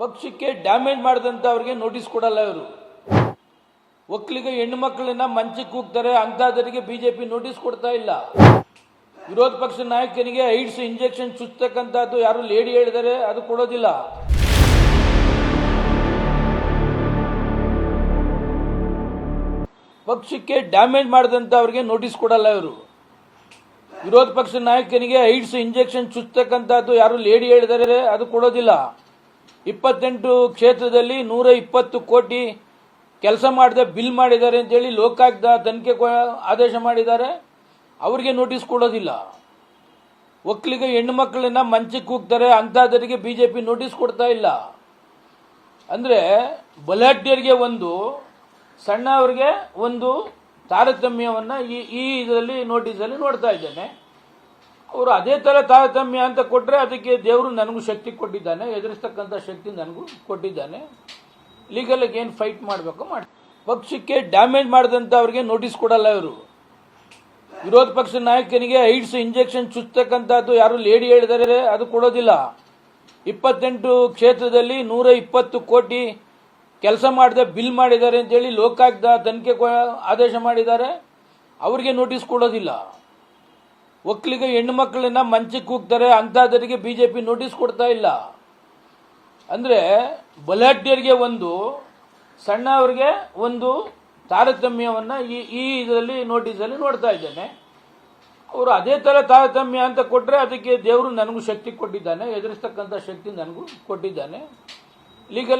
ಪಕ್ಷಕ್ಕೆ damage ಮಾಡಿದಂಥವ್ರಿಗೆ notice ಕೊಡಲ್ಲ ಇವರು. ಒಕ್ಕಲಿಗ ಹೆಣ್ಣು ಮಕ್ಕಳನ್ನ ಮಂಚಕ್ಕೆ ಕೂಗ್ತಾರೆ, ಅಂಥದ್ರಿಗೆ ಬಿಜೆಪಿ ನೋಟಿಸ್ ಕೊಡ್ತಾ ಇಲ್ಲ. ವಿರೋಧ ಪಕ್ಷ ನಾಯಕನಿಗೆ ಐಡ್ಸ್ ಇಂಜೆಕ್ಷನ್ ಚುಚ್ಚತಕ್ಕಂಥದ್ದು ಯಾರು ಲೇಡಿ ಹೇಳಿದರೆ ಅದು ಕೊಡೋದಿಲ್ಲ. ಪಕ್ಷಕ್ಕೆ ಡ್ಯಾಮೇಜ್ ಮಾಡಿದಂಥವ್ರಿಗೆ ನೋಟಿಸ್ ಕೊಡಲ್ಲ ಇವರು. ವಿರೋಧ ಪಕ್ಷ ನಾಯಕನಿಗೆ ಐಡ್ಸ್ ಇಂಜೆಕ್ಷನ್ ಚುಚ್ಚತಕ್ಕಂಥದ್ದು ಯಾರು ಲೇಡಿ ಹೇಳಿದರೆ ಅದು ಕೊಡೋದಿಲ್ಲ. ಇಪ್ಪತ್ತೆಂಟು ಕ್ಷೇತ್ರದಲ್ಲಿ ನೂರ ಇಪ್ಪತ್ತು ಕೋಟಿ ಕೆಲಸ ಮಾಡದೆ ಬಿಲ್ ಮಾಡಿದ್ದಾರೆ ಅಂತೇಳಿ ಲೋಕಾಯುಕ್ತ ತನಿಖೆ ಆದೇಶ ಮಾಡಿದ್ದಾರೆ. ಅವರಿಗೆ ನೋಟಿಸ್ ಕೊಡೋದಿಲ್ಲ. ಒಕ್ಕಲಿಗ ಹೆಣ್ಣು ಮಕ್ಕಳನ್ನ ಮಂಚಕ್ಕೆ ಕೂಗ್ತಾರೆ, ಅಂಥದ್ರಿಗೆ ಬಿಜೆಪಿ ನೋಟಿಸ್ ಕೊಡ್ತಾ ಇಲ್ಲ. ಅಂದರೆ ಬಲಾಢ್ಯರಿಗೆ ಒಂದು, ಸಣ್ಣವರಿಗೆ ಒಂದು ತಾರತಮ್ಯವನ್ನು ಈ ಈ ಇದರಲ್ಲಿ ನೋಟಿಸಲ್ಲಿ ನೋಡ್ತಾ ಇದ್ದೇನೆ. ಅವರು ಅದೇ ಥರ ತಾರತಮ್ಯ ಅಂತ ಕೊಟ್ಟರೆ ಅದಕ್ಕೆ ದೇವರು ನನಗೂ ಶಕ್ತಿ ಕೊಟ್ಟಿದ್ದಾನೆ, ಎದುರಿಸ್ತಕ್ಕಂಥ ಶಕ್ತಿ ನನಗೂ ಕೊಟ್ಟಿದ್ದಾನೆ. ಲೀಗಲಾಗಿ ಏನು ಫೈಟ್ ಮಾಡಬೇಕು ಮಾಡಿ ಪಕ್ಷಕ್ಕೆ ಡ್ಯಾಮೇಜ್ ಮಾಡಿದಂಥ ಅವ್ರಿಗೆ ನೋಟಿಸ್ ಕೊಡಲ್ಲ ಇವರು. ವಿರೋಧ ಪಕ್ಷ ನಾಯಕನಿಗೆ ಐಡ್ಸ್ ಇಂಜೆಕ್ಷನ್ ಚುಚ್ಚತಕ್ಕಂಥದ್ದು ಯಾರು ಲೇಡಿ ಹೇಳಿದರೆ ಅದು ಕೊಡೋದಿಲ್ಲ. ಇಪ್ಪತ್ತೆಂಟು ಕ್ಷೇತ್ರದಲ್ಲಿ ನೂರ ಇಪ್ಪತ್ತು ಕೋಟಿ ಕೆಲಸ ಮಾಡದೆ ಬಿಲ್ ಮಾಡಿದ್ದಾರೆ ಅಂತೇಳಿ ಲೋಕಾಯುಕ್ತ ತನಿಖೆ ಆದೇಶ ಮಾಡಿದ್ದಾರೆ. ಅವರಿಗೆ ನೋಟಿಸ್ ಕೊಡೋದಿಲ್ಲ. ಒಕ್ಕಲಿಗ ಹೆಣ್ಣು ಮಕ್ಕಳನ್ನ ಮಂಚಕ್ಕೆ ಕೂಗ್ತಾರೆ, ಅಂಥದ್ರಿಗೆ ಪಿ ನೋಟಿಸ್ ಕೊಡ್ತಾ ಇಲ್ಲ. ಅಂದರೆ ಬಲಾಢ್ಯರಿಗೆ ಒಂದು, ಸಣ್ಣವರಿಗೆ ಒಂದು ತಾರತಮ್ಯವನ್ನು ಈ ಈ ಇದರಲ್ಲಿ ನೋಟಿಸಲ್ಲಿ ನೋಡ್ತಾ ಇದ್ದೇನೆ. ಅವರು ಅದೇ ಥರ ತಾರತಮ್ಯ ಅಂತ ಕೊಟ್ಟರೆ ಅದಕ್ಕೆ ದೇವರು ನನಗೂ ಶಕ್ತಿ ಕೊಟ್ಟಿದ್ದಾನೆ, ಎದುರಿಸ್ತಕ್ಕಂಥ ಶಕ್ತಿ ನನಗೂ ಕೊಟ್ಟಿದ್ದಾನೆ. ಲೀಗಲ್